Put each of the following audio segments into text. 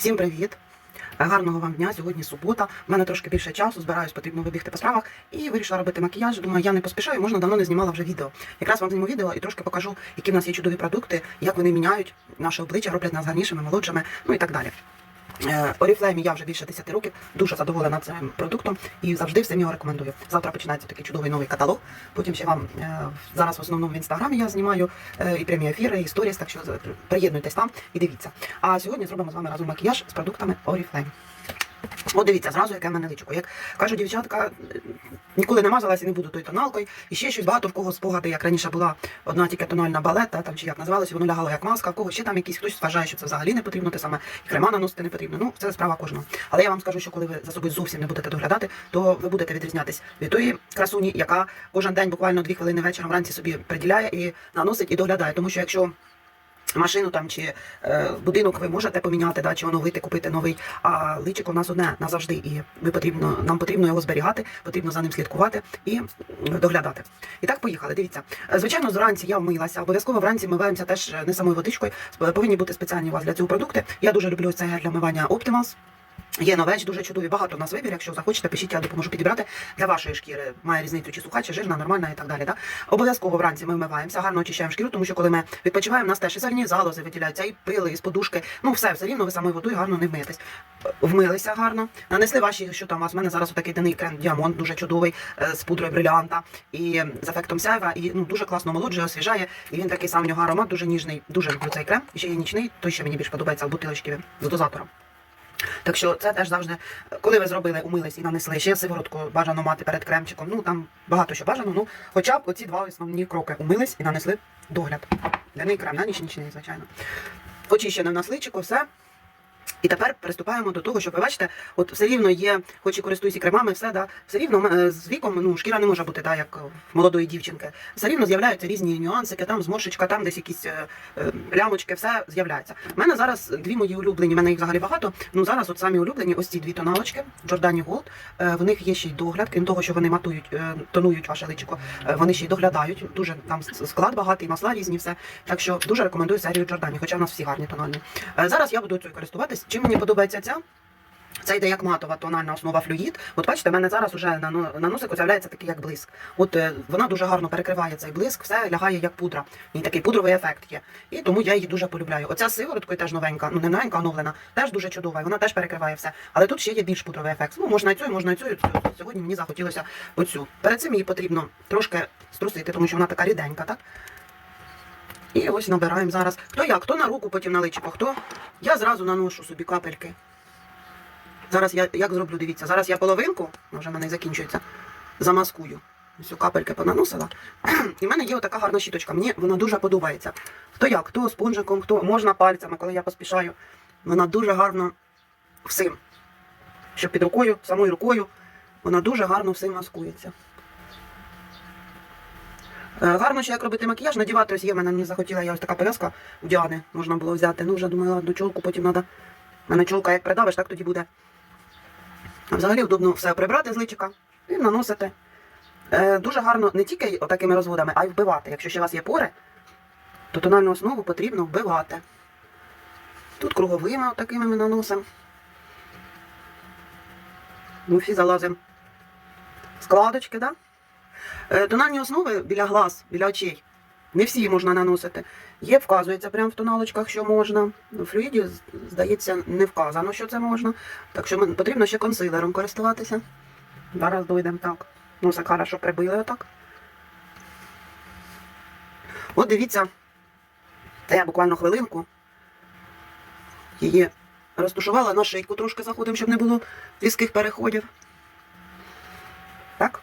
Всім привіт! Гарного вам дня. Сьогодні субота. У мене трошки більше часу, збираюсь, потрібно вибігти по справах. І вирішила робити макіяж. Думаю, я не поспішаю, можна давно не знімала вже відео. Якраз вам зніму відео і трошки покажу, які в нас є чудові продукти, як вони міняють наше обличчя, роблять нас гарнішими, молодшими, ну і так далі. Oriflame я вже більше 10 років, дуже задоволена цим продуктом і завжди всім його рекомендую. Завтра починається такий чудовий новий каталог. Потім ще вам е, зараз в основному в інстаграмі я знімаю е, і прямі ефіри, і сторіс, так що приєднуйтесь там і дивіться. А сьогодні зробимо з вами разом макіяж з продуктами Oriflame. От дивіться, зразу яке в мене личико. Як кажуть дівчатка, е, ніколи не мазалась і не буду той тоналкою. І ще щось багато в кого спогади, як раніше була одна тільки тональна балета, там чи як називалося, воно лягало як маска, в кого ще там якийсь хтось вважає, що це взагалі не потрібно, те саме і крема наносити не потрібно. Ну, це справа кожного. Але я вам скажу, що коли ви за собою зовсім не будете доглядати, то ви будете відрізнятись від тої красуні, яка кожен день буквально дві хвилини вечором вранці собі приділяє і наносить і доглядає. Тому що якщо Машину там чи е, будинок ви можете поміняти, да, чи оновити, купити новий. А личико у нас одне назавжди, і ми потрібно, нам потрібно його зберігати, потрібно за ним слідкувати і доглядати. І так поїхали. Дивіться. Звичайно, зранці я вмилася. Обов'язково вранці миваємося теж не самою водичкою. Повинні бути спеціальні у вас для цього продукти. Я дуже люблю цей гель для мивання Optimals. Є новеч, дуже чудові, багато у нас вибір. Якщо захочете, пишіть, я допоможу підібрати для вашої шкіри. Має різницю, чи суха, чи жирна, нормальна і так далі. Да? Обов'язково вранці ми вмиваємося, гарно очищаємо шкіру, тому що коли ми відпочиваємо, у нас теж і сальні залози виділяються, і пили, і з подушки. Ну все, все рівно ви самою водою гарно не вмиєтесь. Вмилися гарно, нанесли ваші, що там у вас. У мене зараз такий денний крем діамонт, дуже чудовий, е, з пудрою брилянта і з ефектом сяйва. І ну дуже класно молоджує, освіжає. І він такий сам у нього аромат, дуже ніжний. Дуже люблю цей крем. І ще є нічний, той ще мені більш подобається в бутилочки з дозатором. Так що це теж завжди, коли ви зробили, умились і нанесли ще сиворотку бажано мати перед кремчиком. Ну там багато що бажано. Ну хоча б оці два основні кроки умились і нанесли догляд. Для крем, на ніч нічний, звичайно. Очищене в нас личико, все. І тепер приступаємо до того, що ви бачите, от все рівно є, хоч і користуюся кремами, все да, все рівно е, з віком ну, шкіра не може бути да, як в молодої дівчинки. Все рівно з'являються різні нюансики, там зморшечка, там десь якісь е, е, плямочки, все з'являється. У мене зараз дві мої улюблені, в мене їх взагалі багато. Ну зараз от самі улюблені, ось ці дві тоналочки, Giordani Gold. Е, в них є ще й догляд, крім того, що вони матують, е, тонують ваше личико, е, вони ще й доглядають. Дуже там склад багатий, масла різні, все. Так що дуже рекомендую серію Giordani, хоча в нас всі гарні тональні. Е, Зараз я буду цю користуватись. Чим мені подобається ця? Це йде як матова тональна основа флюїд. От бачите, в мене зараз уже на, на носику з'являється такий як блиск. От е, вона дуже гарно перекриває цей блиск, все лягає як пудра. І такий пудровий ефект є. І тому я її дуже полюбляю. Оця з сивороткою теж новенька, ну не новенька, оновлена, теж дуже чудова. і Вона теж перекриває все. Але тут ще є більш пудровий ефект. Ну, можна і цю, можна і цю. і цю. Сьогодні мені захотілося оцю. Перед цим її потрібно трошки струсити, тому що вона така ріденька, так? І ось набираємо зараз. Хто як, хто на руку, потім на личико, хто. Я зразу наношу собі капельки. Зараз я як зроблю, дивіться, зараз я половинку, ну, вже в мене закінчується, замаскую. Ось капельки понаносила. І в мене є отака гарна щіточка. Мені вона дуже подобається. Хто як, хто спонжиком, хто можна пальцями, коли я поспішаю. Вона дуже гарно всім. Щоб під рукою, самою рукою, вона дуже гарно всім маскується. Е, Гарно ще як робити макіяж, надівати ось є, в мене не захотіла я ось така пов'язка у Діани, можна було взяти. Ну, вже думала, одну чолку, потім треба. Мене чолка як придавиш, так тоді буде. Взагалі удобно все прибрати з личика і наносити. Е, дуже гарно не тільки отакими розводами, а й вбивати. Якщо ще у вас є пори, то тональну основу потрібно вбивати. Тут круговими такими ми наносимо. Ми всі залазимо. Складочки, так? Да? Е, тональні основи біля глаз, біля очей. Не всі можна наносити. Є, вказується прямо в тоналочках, що можна. У флюїді, здається, не вказано, що це можна. Так що потрібно ще консилером користуватися. Зараз дойдемо так. Носик хорошо прибили отак. От дивіться, це я буквально хвилинку її розтушувала на шийку, трошки заходимо, щоб не було різких переходів. Так.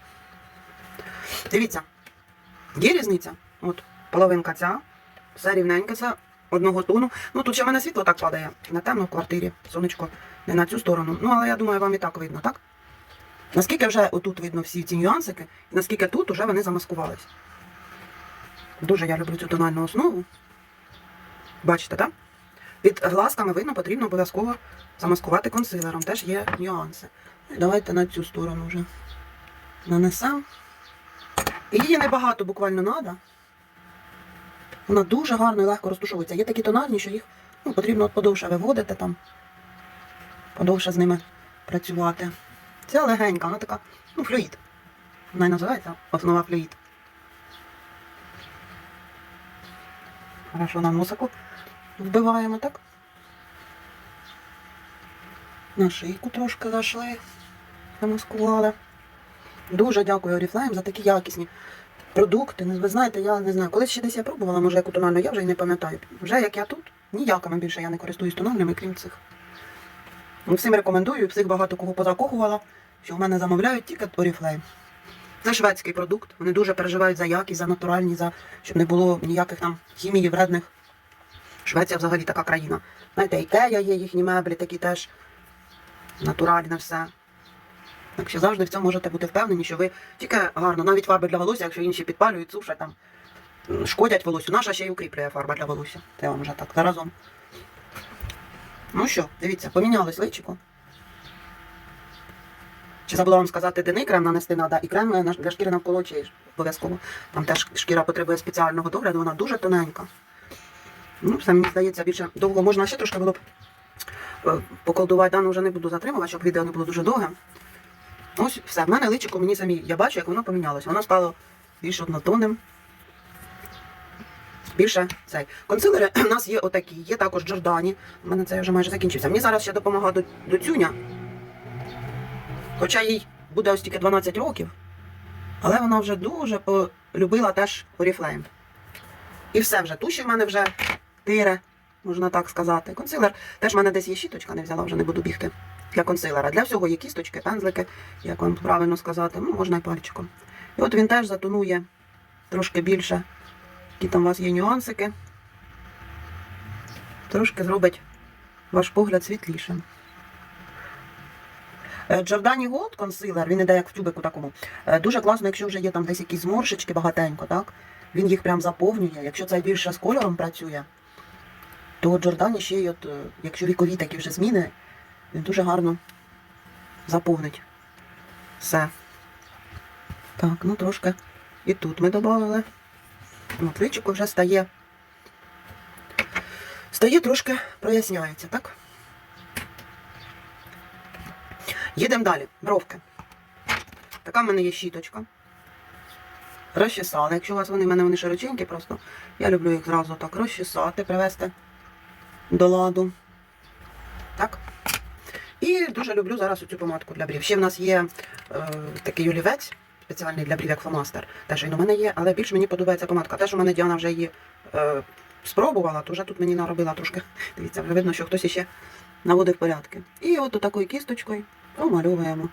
Дивіться, є різниця. От половинка ця, все рівненьке, це одного тону. Ну тут ще в мене світло так падає на темно в квартирі, сонечко не на цю сторону. Ну, але я думаю, вам і так видно, так? Наскільки вже отут видно всі ці нюансики, і наскільки тут вже вони замаскувались. Дуже я люблю цю тональну основу. Бачите, так? Під глазками видно, потрібно обов'язково замаскувати консилером. Теж є нюанси. Ну, Давайте на цю сторону вже нанесемо. Її небагато буквально треба. Вона дуже гарно і легко розтушовується. Є такі тональні, що їх ну, потрібно от подовше виводити там. подовше з ними працювати. Ця легенька, вона така, ну, флюїд. Вона і називається основа флюїд. Хорошо на носику вбиваємо, так? На шийку трошки зайшли, замаскували. Дуже дякую Oriflame за такі якісні продукти. Ну, Ви знаєте, я не знаю, колись ще десь я пробувала, може яку тональну, я вже й не пам'ятаю. Вже як я тут, ніякими більше я не користуюсь тональними, крім цих. Ну, Всім рекомендую, всіх багато кого позакохувала, що в мене замовляють тільки Oriflame. Це шведський продукт. Вони дуже переживають за якість, за натуральні, за щоб не було ніяких там хімії вредних. Швеція взагалі така країна. Знаєте, Ікея є їхні меблі, такі теж натуральне все. Так що завжди в цьому можете бути впевнені, що ви тільки гарно, навіть фарби для волосся, якщо інші підпалюють, сушать там, шкодять волосю. Наша ще й укріплює фарба для волосся. Це вам вже так заразом. Ну що, дивіться, помінялось личико. Чи забула вам сказати, денний крем нанести треба, і крем для шкіри навколо очей обов'язково. Там теж шкіра потребує спеціального догляду, вона дуже тоненька. Ну, все, здається, більше довго можна ще трошки було б е, поколдувати, да, ну вже не буду затримувати, щоб відео не було дуже довге. Ось все. В мене личико мені самі, я бачу, як воно помінялося. Воно стало більш однотонним. Більше цей. Консилери у нас є отакі, є також Джордані. У мене це вже майже закінчився. Мені зараз ще допомагає до, до цюня. Хоча їй буде ось тільки 12 років. Але вона вже дуже полюбила теж Oriflame. І все вже. Туші в мене вже тире, можна так сказати. Консилер. Теж в мене десь є щіточка, не взяла, вже не буду бігти. Для консилера. Для всього є кісточки, пензлики, як вам правильно сказати, ну, можна і пальчиком. І от він теж затонує трошки більше, які там у вас є нюансики. Трошки зробить ваш погляд світлішим. Е, Giordani Gold консилер, він іде як в тюбику такому. Е, Дуже класно, якщо вже є там десь якісь зморшечки багатенько, так? Він їх прям заповнює. Якщо це більше з кольором працює, то Джордані ще й от, е, якщо вікові такі вже зміни, він дуже гарно заповнить все. Так, ну трошки. І тут ми додали. От вже стає. Стає трошки проясняється, так? Їдемо далі. Бровки. Така в мене є щіточка. Розчесали. Якщо у вас вони в мене вони широченькі, просто я люблю їх зразу так розчесати, привести до ладу. І дуже люблю зараз цю помадку для брів. Ще в нас є е, такий олівець спеціальний для брів, як фломастер. Теж він у мене є, але більш мені подобається помадка. Теж у мене Діана вже її е, спробувала, то вже тут мені наробила трошки. Дивіться, вже видно, що хтось іще наводив порядки. І от такою кісточкою промальовуємо.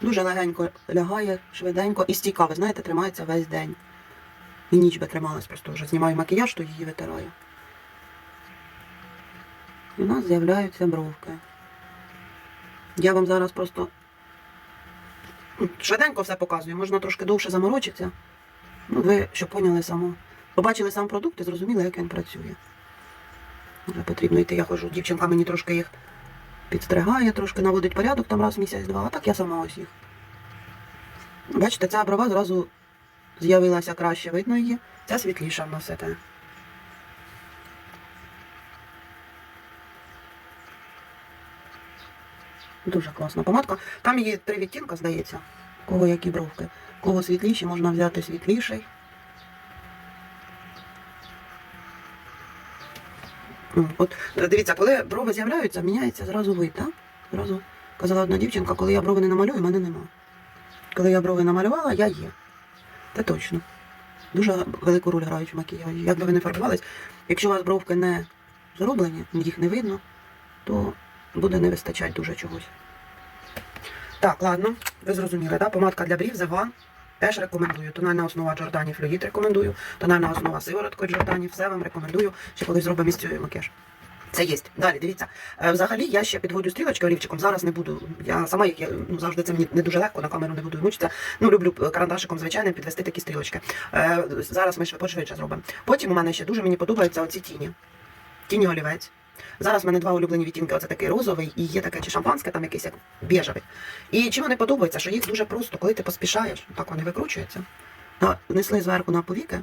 Дуже легенько лягає, швиденько і стійка, ви знаєте, тримається весь день. І ніч би трималась, просто вже знімаю макіяж, то її витираю. І у нас з'являються бровки. Я вам зараз просто швиденько все показую, можна трошки довше заморочитися. Ну, ви щоб поняли само. Побачили сам продукт і зрозуміли, як він працює. Вже потрібно йти, я ходжу. Дівчинка мені трошки їх підстригає, трошки наводить порядок там раз в місяць-два, а так я сама ось їх. Бачите, ця брова зразу з'явилася краще, видно її. Ця світліша в нас іде. Дуже класна помадка. Там її три відтінка, здається. Кого які бровки. Кого світліші, можна взяти світліший. От е, дивіться, коли брови з'являються, міняється зразу вид, так? Зразу казала одна дівчинка, коли я брови не намалюю, мене нема. Коли я брови намалювала, я є. Це точно. Дуже велику роль грають в макіяжі. Як би ви не фарбувались, якщо у вас бровки не зроблені, їх не видно, то буде не вистачати дуже чогось. Так, ладно, ви зрозуміли, да? Помадка для брів One. Теж рекомендую. Тональна основа Джордані Флюїд рекомендую. Тональна основа сивороткою Джордані. Все вам рекомендую. Ще колись зробимо із цією макіяж. Це є. Далі, дивіться. Е, Взагалі я ще підводю стрілочки олівчиком. Зараз не буду. Я сама їх я, ну, завжди це мені не дуже легко, на камеру не буду мучитися. Ну, люблю е, карандашиком звичайним підвести такі стрілочки. Е, зараз ми швидше пошвидше зробимо. Потім у мене ще дуже мені подобаються оці тіні. Тіні олівець. Зараз в мене два улюблені відтінки. Оце такий розовий і є таке чи шампанське, там якийсь як біжевий. І чим вони подобаються, що їх дуже просто, коли ти поспішаєш, так вони викручуються. Нанесли зверху на повіки.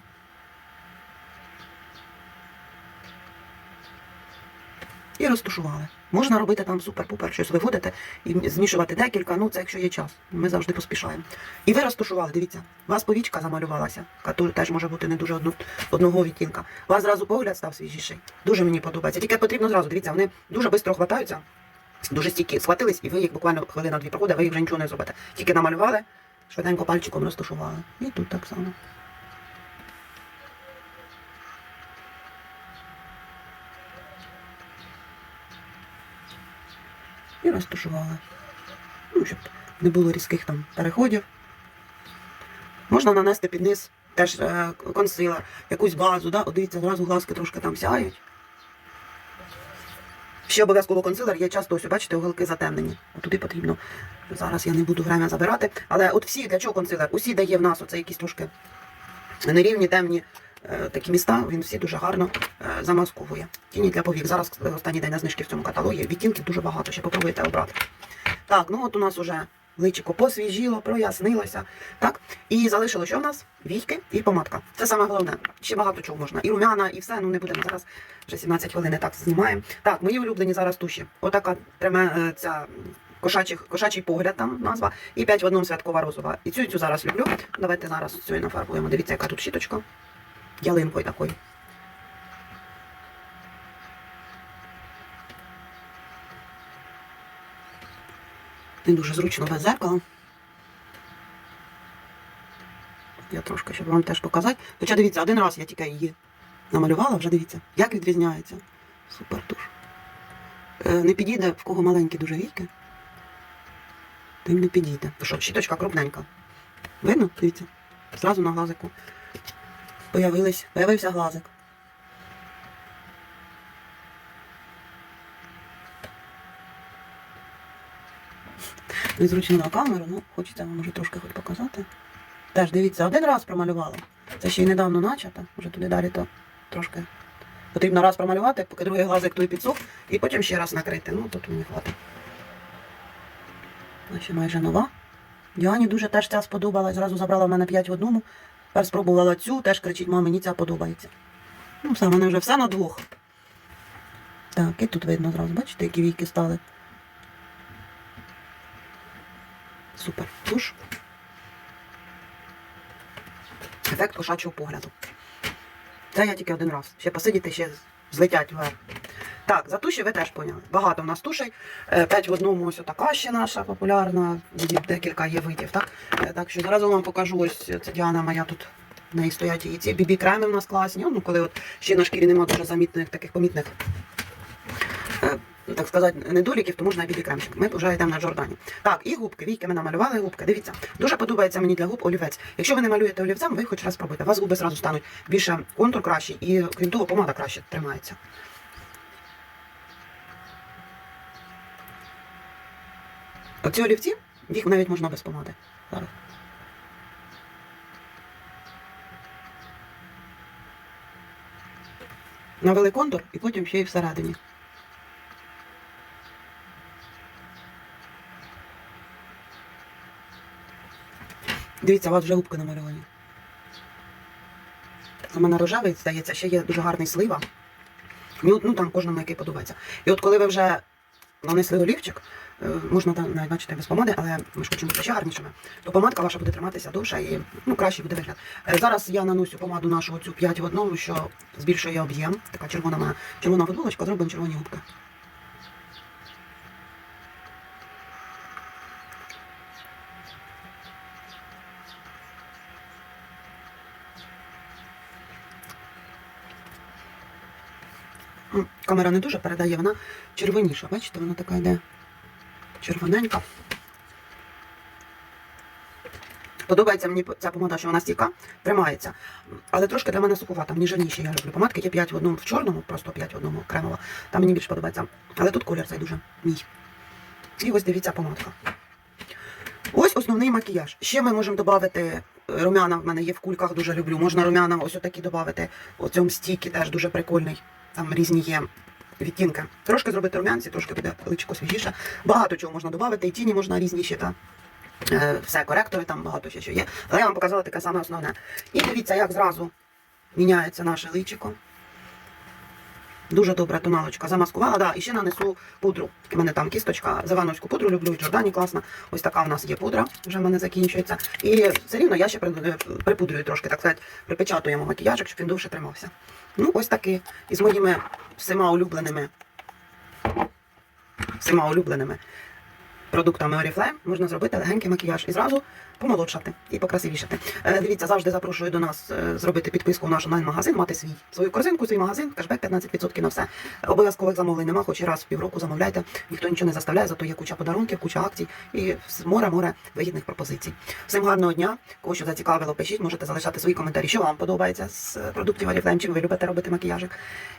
І розтушували. Можна робити там супер-пупер, щось виводити і змішувати декілька, ну це якщо є час. Ми завжди поспішаємо. І ви розташували, дивіться, у вас повічка замалювалася, яка теж може бути не дуже одну, одного відтінка. У вас зразу погляд став свіжіший. Дуже мені подобається. Тільки потрібно зразу, дивіться, вони дуже швидко хватаються, дуже стійкі, схватились, і ви їх буквально хвилина-дві проходить, ви їх вже нічого не зробите. Тільки намалювали, швиденько пальчиком розташували. І тут так само. І розташували. Ну, щоб не було різких там переходів. Можна нанести під низ теж е, консилер, якусь базу, да? Дивіться, одразу глазки трошки там сяють. Ще обов'язково консилер є часто, ось, бачите, уголки затемнені. От туди потрібно. Зараз я не буду время забирати. Але от всі, для чого консилер? Усі дає в нас оце якісь трошки нерівні, темні такі міста, він всі дуже гарно е, замасковує. Тіні для повік. Зараз е, останній день на знижки в цьому каталогі. Відтінків дуже багато, ще попробуйте обрати. Так, ну от у нас уже личико посвіжіло, прояснилося. Так, і залишило що в нас? Війки і помадка. Це саме головне. Ще багато чого можна. І румяна, і все. Ну не будемо зараз. Вже 17 хвилин так знімаємо. Так, мої улюблені зараз туші. Отака треме е, ця. Кошачий, кошачий погляд там назва, і 5 в одному святкова розова. І цю цю зараз люблю. Давайте зараз цю нафарбуємо. Дивіться, яка тут щіточка. Ялинкою такою. Не дуже зручно без зеркала. Я трошки, щоб вам теж показати. Хоча дивіться, один раз я тільки її намалювала, вже дивіться, як відрізняється. Супер туш. Е, не підійде, в кого маленькі дуже війки. Тим не підійде. Що, щіточка крупненька. Видно? Дивіться. Зразу на глазику. Появились, появився глазик. Незручно на камеру, ну хочеться вам може трошки хоч показати. Теж дивіться, один раз промалювала. Це ще й недавно начата, вже туди далі то трошки. Потрібно раз промалювати, поки другий глазик той підсох, і потім ще раз накрити. Ну, тут мені хватить. Ще майже нова. Діані дуже теж ця сподобалась. Зразу забрала в мене 5 в одному. Тепер спробувала цю, теж кричить, мама, мені ця подобається. Ну, все, в мене вже все на двох. Так, і тут видно зразу, бачите, які війки стали. Супер. Туш. Ефект кошачого погляду. Це я тільки один раз. Ще посидіти, ще злетять вверх. Так, за туші ви теж поняли. Багато в нас тушей. Е, П'ять в одному ось така ще наша популярна. Декілька є видів. Так Е, так що зразу вам покажу. Ось це Діана моя тут. В неї стоять і бібі креми в нас класні. Ну, коли от ще на шкірі немає дуже замітних таких помітних. е, Так сказати, недоліків, то можна і білий кремчик. Ми вже йдемо на Джордані. Так, і губки. Війки ми намалювали губки. Дивіться, дуже подобається мені для губ олівець. Якщо ви не малюєте олівцем, ви хоч раз спробуйте. У вас губи зразу стануть більше контур кращий і крім того, помада краще тримається. Оці олівці, їх навіть можна без помади. Зараз. Навели контур і потім ще й всередині. Дивіться, у вас вже губки намальовані. У мене рожевий, здається, ще є дуже гарний слива. Ну, ну там кожному який подобається. І от коли ви вже нанесли олівчик, е, можна там навіть бачити без помади, але ми ж хочемо ще гарнішими, то помадка ваша буде триматися довше і ну, краще буде вигляд. Е, Зараз я наносю помаду нашу цю 5 в одному, що збільшує об'єм. Така червона червона футболочка, зроблена червоні губки. Ну, Камера не дуже передає, вона червоніша. Бачите, вона така йде червоненька. Подобається мені ця помада, що вона стійка, тримається. Але трошки для мене суховата, мені жирніші я люблю. Помадки є 5 в одному в чорному, просто 5 в одному кремова. Там мені більше подобається. Але тут колір цей дуже мій. І ось дивіться помадка. Ось основний макіяж. Ще ми можемо додати румяна, в мене є в кульках, дуже люблю. Можна румяна ось отакі додати. У цьому стікі теж дуже прикольний. Там різні є відтінки. Трошки зробити румянці, трошки буде личко свіжіше. Багато чого можна додати, і тіні можна різні ще та. е, Все, коректори, там багато ще що є. Але я вам показала таке саме основне. І дивіться, як зразу міняється наше личико. Дуже добра тоналочка. Замаскувала, да, і ще нанесу пудру. У мене там кісточка, завановську пудру люблю, і Джордані класна. Ось така в нас є пудра, вже в мене закінчується. І все рівно я ще припудрюю трошки, так сказати, припечатуємо макіяжик, щоб він довше тримався. Ну, ось таки. Із моїми всіма улюбленими, всіма улюбленими продуктами Oriflame можна зробити легенький макіяж і зразу помолодшати і покрасивішати. Е, дивіться, завжди запрошую до нас е, зробити підписку в наш онлайн-магазин, мати свій свою корзинку, свій магазин, кешбек 15% на все. Обов'язкових замовлень нема, хоч і раз в півроку замовляйте. Ніхто нічого не заставляє, зато є куча подарунків, куча акцій і море-море вигідних пропозицій. Всім гарного дня. Кого що зацікавило, пишіть, можете залишати свої коментарі, що вам подобається з е, продуктів Oriflame, чи ви любите робити макіяжик.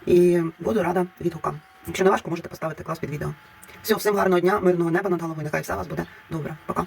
І буду рада відгукам. Якщо не важко, можете поставити клас під відео. Все, всім гарного дня, мирного неба над головою. Нехай все у вас буде добре. Пока.